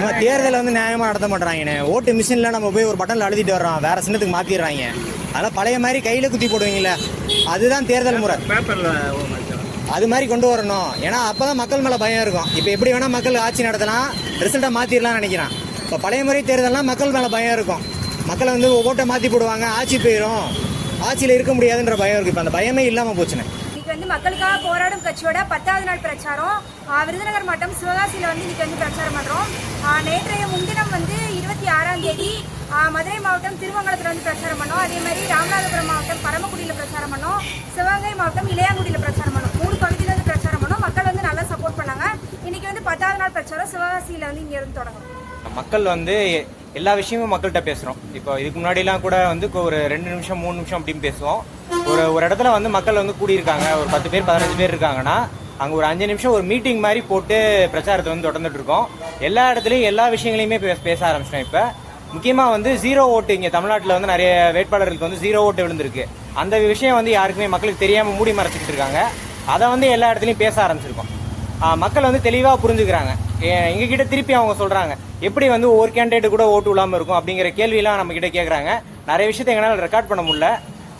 நம்ம தேர்தலை வந்து நியாயமா நடத்த மாட்டாங்கண்ணே ஓட்டு மிஷின்ல நம்ம போய் ஒரு பட்டன்ல அழுத்திட்டு வர்றோம். வேற சின்னத்துக்கு மாத்திடுறாங்க. அதெல்லாம் பழைய மாதிரி கையில குத்தி போடுவீங்கல்ல. அதுதான் தேர்தல் முறை. பேப்பர்ல அது மாதிரி கொண்டு வரணும். ஏன்னா அப்பதான் மக்கள் மேல பயம் இருக்கும். இப்போ எப்படி வேணா மக்கள் ஆட்சி நடத்தலாம். ரிசல்ட்டை மாத்திரலாம்னு நினைக்கிறான். இப்போ பழைய முறை தேர்தல்லாம் மக்கள் மேல பயம் இருக்கும். மக்களை வந்து ஓட்டை மாத்தி போடுவாங்க. ஆட்சி போயிடும் ஆட்சியில் இருக்க முடியாதுன்ற பயம் இருக்கு. இப்போ அந்த பயமே இல்லாம போச்சுண்ணே. வந்து மக்களுக்காக போராடும் கட்சியோட பத்தாவது நாள் பிரச்சாரம். விருதுநகர் மாவட்டம் சிவகாசியில் வந்து இன்னைக்கு வந்து பிரச்சாரம் பண்ணுறோம் நேற்றைய முன்தினம் வந்து இருபத்தி ஆறாம் தேதி மதுரை மாவட்டம் திருமங்கலத்தில் வந்து பிரச்சாரம் பண்ணோம். அதே மாதிரி ராமநாதபுரம் மாவட்டம் பரமக்குடியில் பிரச்சாரம் பண்ணோம். சிவகங்கை மாவட்டம் இளையாங்குடியில் பிரச்சாரம் பண்ணோம். மூணு பகுதியில் வந்து பிரச்சாரம் பண்ணோம். மக்கள் வந்து நல்லா சப்போர்ட் பண்ணாங்க. இன்னைக்கு வந்து பத்தாவது நாள் பிரச்சாரம். சிவகாசியில் வந்து இங்கே இருந்து தொடங்கும் மக்கள் வந்து எல்லா விஷயமும் மக்கள்கிட்ட பேசுகிறோம் இப்போ இதுக்கு முன்னாடிலாம் கூட வந்து ஒரு ரெண்டு நிமிஷம் மூணு நிமிஷம் அப்படின்னு பேசுவோம். ஒரு ஒரு இடத்துல வந்து மக்கள் வந்து கூடியிருக்காங்க. ஒரு பத்து பேர் பதினஞ்சு பேர் இருக்காங்கன்னா அங்கே ஒரு அஞ்சு நிமிஷம் ஒரு மீட்டிங் மாதிரி போட்டு பிரச்சாரத்தை வந்து தொடர்ந்துட்டு இருக்கோம். எல்லா இடத்துலையும் எல்லா விஷயங்களையுமே பேச பேச ஆரம்பிச்சிட்டோம் இப்போ. முக்கியமாக வந்து ஜீரோ ஓட்டு இங்கே தமிழ்நாட்டில் வந்து நிறைய வேட்பாளர்களுக்கு வந்து ஜீரோ ஓட்டு விழுந்திருக்கு. அந்த விஷயம் வந்து யாருக்குமே மக்களுக்கு தெரியாமல் மூடி மறைச்சிக்கிட்டு இருக்காங்க. அதை வந்து எல்லா இடத்துலையும் பேச ஆரம்பிச்சிருக்கோம். மக்கள் வந்து தெளிவாக புரிஞ்சுக்கிறாங்க. எங்ககிட்ட திருப்பி அவங்க சொல்கிறாங்க எப்படி வந்து ஒவ்வொரு கேண்டிடேட் கூட ஓட்டு விழாம இருக்கும் அப்படிங்கிற கேள்வியெல்லாம் நம்ம கிட்ட கேட்குறாங்க நிறைய விஷயத்தை எங்களால் ரெக்கார்ட் பண்ண முடியல.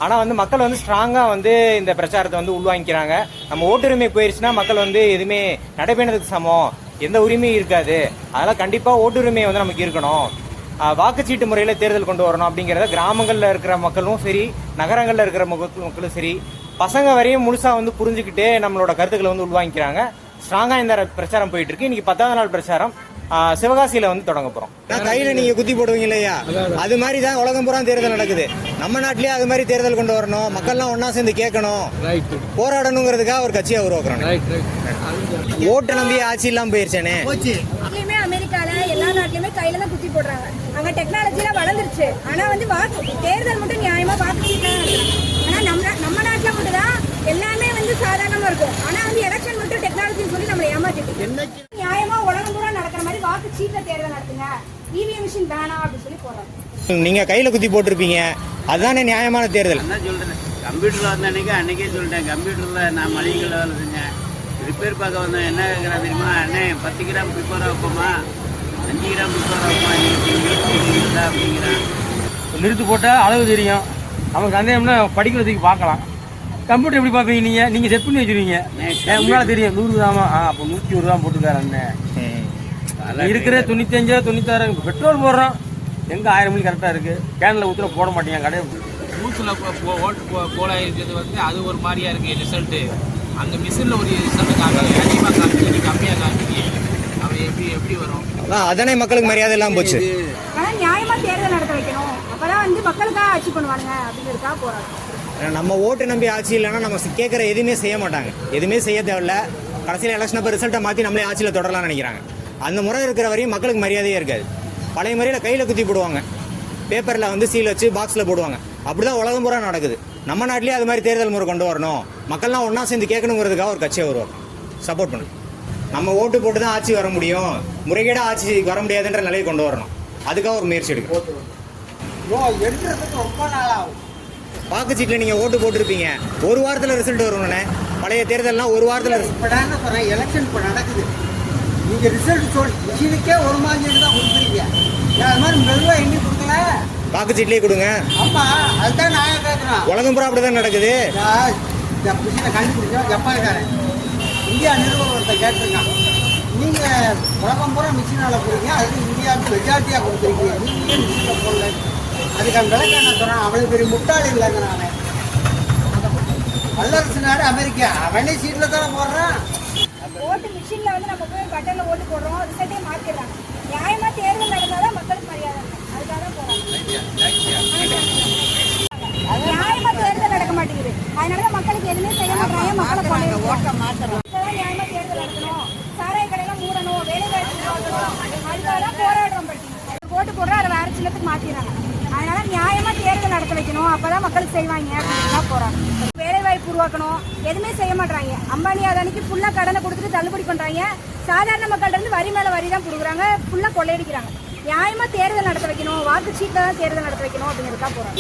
ஆனால் வந்து மக்கள் வந்து ஸ்ட்ராங்காக வந்து இந்த பிரச்சாரத்தை வந்து உள்வாங்கிக்கிறாங்க. நம்ம ஓட்டுரிமை போயிருச்சுன்னா மக்கள் வந்து எதுவுமே நடைபயணத்துக்கு சமம். எந்த உரிமையும் இருக்காது. அதெல்லாம் கண்டிப்பாக ஓட்டுரிமை வந்து நமக்கு இருக்கணும். வாக்குச்சீட்டு முறையில் தேர்தல் கொண்டு வரணும் அப்படிங்கிறத கிராமங்களில் இருக்கிற மக்களும் சரி நகரங்களில் இருக்கிற மக்களும் சரி பசங்க வரையும் முழுசாக வந்து புரிஞ்சுக்கிட்டு நம்மளோட கருத்துக்களை வந்து உள்வாங்கிக்கிறாங்க. ஸ்ட்ராங்கா இந்த பிரச்சாரம் போயிட்டு இருக்கு இன்னைக்கு பத்தாவது நாள் பிரச்சாரம். சிவகாசியில வந்து தொடங்க போறோம். கையில நீங்க குத்தி போடுவீங்க இல்லையா? அது மாதிரி தான் உலகம் பூரா தேர்தல் நடக்குது. நம்ம நாட்டிலேயே அது மாதிரி தேர்தல் கொண்டு வரணும். மக்கள்லாம் ஒண்ணா சேர்ந்து கேட்கணும். ரைட் போராடணுங்கிறதுக்காக ஒரு கட்சியை உருவாக்குறோம் ரைட் ரைட் ஓட்டு நம்பி ஆட்சி இல்லாம போயிருச்சேனே. அமெரிக்கால எல்லா நாட்டிலுமே கையில தான் குத்தி போடுறாங்க. அங்க டெக்னாலஜிலாம் வளர்ந்துருச்சு. ஆனா வந்து வாக்கு தேர்தல் மட்டும் நியாயமா வாக்கு ஆனா நம்ம நம்ம நாட்டுல மட்டும் தான் எல்லாமே வந்து சாதாரணமா இருக்கும். ஆனா வந்து சொல்லி நம்மளை ஏமாத்திட்டு நியாயமா உலகம் பூரா நடக்கிற மாதிரி வாக்கு சீட்ல தேர்தல் நடத்துங்க. இவிஎம் மிஷின் வேணாம் அப்படின்னு சொல்லி போடுறாங்க நீங்க கையில குத்தி போட்டிருப்பீங்க. அதுதானே நியாயமான தேர்தல். என்ன சொல்றேன். கம்ப்யூட்டர்ல வந்த அன்னைக்கு அன்னைக்கே சொல்லிட்டேன். கம்ப்யூட்டர்ல நான் மளிகை வேலை செஞ்சேன். ரிப்பேர் பார்க்க வந்தேன் என்ன கேட்குறேன் தெரியுமா? அண்ணே பத்து கிராம் பிப்பரா வைப்போமா அஞ்சு கிராம் பிப்பரா வைப்போமா நீங்க அப்படிங்கிறான். நிறுத்து போட்டால் அளவு தெரியும். நமக்கு சந்தேகம்னா படிக்கிறதுக்கு பார்க்கலாம். கம்ப்யூட்டர் எப்படி பார்ப்பீங்க நீங்க? நீங்க செட் பண்ணி வச்சிருவீங்க. உங்களால தெரியும். நூறு கிராமா ஆ அப்போ நூற்றி ஒரு ரூபா போட்டுக்காரு அண்ணன் இருக்கிற தொண்ணூத்தஞ்சு தொண்ணூத்தாறு பெட்ரோல் போடுறோம். எங்க ஆயிரம் மணி கரெக்டா இருக்கு? கேன்ல ஊத்துற போட மாட்டேங்க கடையை பூத்தில் ஓட்டு போல இருக்கிறது வந்து அது ஒரு மாதிரியா இருக்கு ரிசல்ட்டு அங்கே மிஷினில் ஒரு ரிசல்ட் காட்டுறது அதிகமாக காட்டுறது கம்மியாக காட்டுது அவன் எப்படி எப்படி வரும்? அதான் மக்களுக்கு மரியாதை இல்லாம போச்சு. ஆனா நியாயமா தேர்தல் நடத்த வைக்கணும். அப்பதான் வந்து மக்களுக்காக ஆட்சி பண்ணுவாங்க அப்படிங்கிறதுக்காக போறாங்க ஏன்னா நம்ம ஓட்டு நம்பி ஆட்சி இல்லைன்னா நம்ம கேட்குற எதுவுமே செய்ய மாட்டாங்க. எதுவுமே செய்ய தேவையில்ல. கடைசியில் எலெக்ஷன் அப்போ ரிசல்ட்டை மாற்றி நம்மளே ஆட்சியில் தொடரலாம்னு நினைக்கிறாங்க. அந்த முறை இருக்கிற வரையும் மக்களுக்கு மரியாதையே இருக்காது. பழைய முறையில் கையில் குத்தி போடுவாங்க. பேப்பரில் வந்து சீல் வச்சு பாக்ஸில் போடுவாங்க. அப்படிதான் உலகம் பூரா நடக்குது. நம்ம நாட்டிலேயே அது மாதிரி தேர்தல் முறை கொண்டு வரணும். மக்கள்லாம் ஒன்றா சேர்ந்து கேட்கணுங்கிறதுக்காக ஒரு கட்சியை வருவார் சப்போர்ட் பண்ணு நம்ம ஓட்டு போட்டு தான் ஆட்சி வர முடியும். முறைகேடாக ஆட்சி வர முடியாதுன்ற நிலையை கொண்டு வரணும். அதுக்காக ஒரு முயற்சி எடுக்கணும். வாக்குச்சீட்டில் நீங்கள் ஓட்டு போட்டிருப்பீங்க. ஒரு வாரத்தில் ரிசல்ட் வரும்ண்ணே பழைய தேர்தல்லாம் ஒரு வாரத்தில் இப்போ நான் சொல்கிறேன் எலெக்ஷன் இப்போ நடக்குது. நீங்கள் ரிசல்ட் சொல் மிஷினுக்கே ஒரு மாதிரி தான் நான் அது மாதிரி மெதுவாக எண்ணி கொடுக்கல? வாக்குச்சீட்லேயே கொடுங்க. ஆமாம் அதுதான் நான் கேட்குறேன் உலகம் பூரா அப்படி தான் நடக்குது. நான் இந்த மிஷினை கண்டுபிடிச்சோம் ஜப்பான்காரன். இந்தியா நிறுவனத்தை கேட்டிருக்கான். நீங்கள் உலகம் பூரா மிஷினால் போடுறீங்க அது இந்தியாவுக்கு மெஜாரிட்டியாக கொடுத்துருக்கீங்க. நீங்கள் மிஷினில் போடல? அதுக்கான விளக்கம் என்ன சொல்கிறேன் அவ்வளோ பெரிய முட்டாள் இல்லைங்க நான் வல்லரசு நாடு அமெரிக்கா. அவனே சீட்டில் தானே போடுறான். ஓட்டு மிஷின்ல வந்து நம்ம போய் பட்டன்ல ஓட்டு போடுறோம். ரிசல்ட்டே மாத்திடுறாங்க. நியாயமா தேர்தல் நடந்தாதான் மக்களுக்கு மரியாதை அதுக்காக தான் போறாங்க. நியாயமா தேர்தல் நடக்க மாட்டேங்குது. அதனாலதான் மக்களுக்கு எதுவுமே செய்ய மாட்டாங்க மக்களை கொண்டு மாத்திரம் நியாயமா தேர்தல் நடத்தணும் சாராய கடையெல்லாம் மூடணும் வேலை வாய்ப்பு அதுக்காக தான் போராடுறோம் பட்டி. ஓட்டு போடுறோம் அதை வேற சின்னத்துக்கு அதனால தேர்தல் நடத்த வைக்கணும் அப்பதான் மக்களுக்கு செய்வாங்க அப்படின்னு தான் போறாங்க. வேலை வாய்ப்பு உருவாக்கணும். எதுவுமே செய்ய மாட்டாங்க அம்பானி அதானிக்கு ஃபுல்லா கடனை கொடுத்துட்டு தள்ளுபடி பண்றாங்க. சாதாரண மக்கள்கிட்ட இருந்து வரி மேல வரி தான் கொடுக்குறாங்க. ஃபுல்லா கொள்ளையடிக்கிறாங்க. நியாயமா தேர்தல் நடத்த வைக்கணும். வாக்குச்சீட்டில் தான் தேர்தல் நடத்த வைக்கணும் அப்படிங்கிறதுக்காக போறாங்க.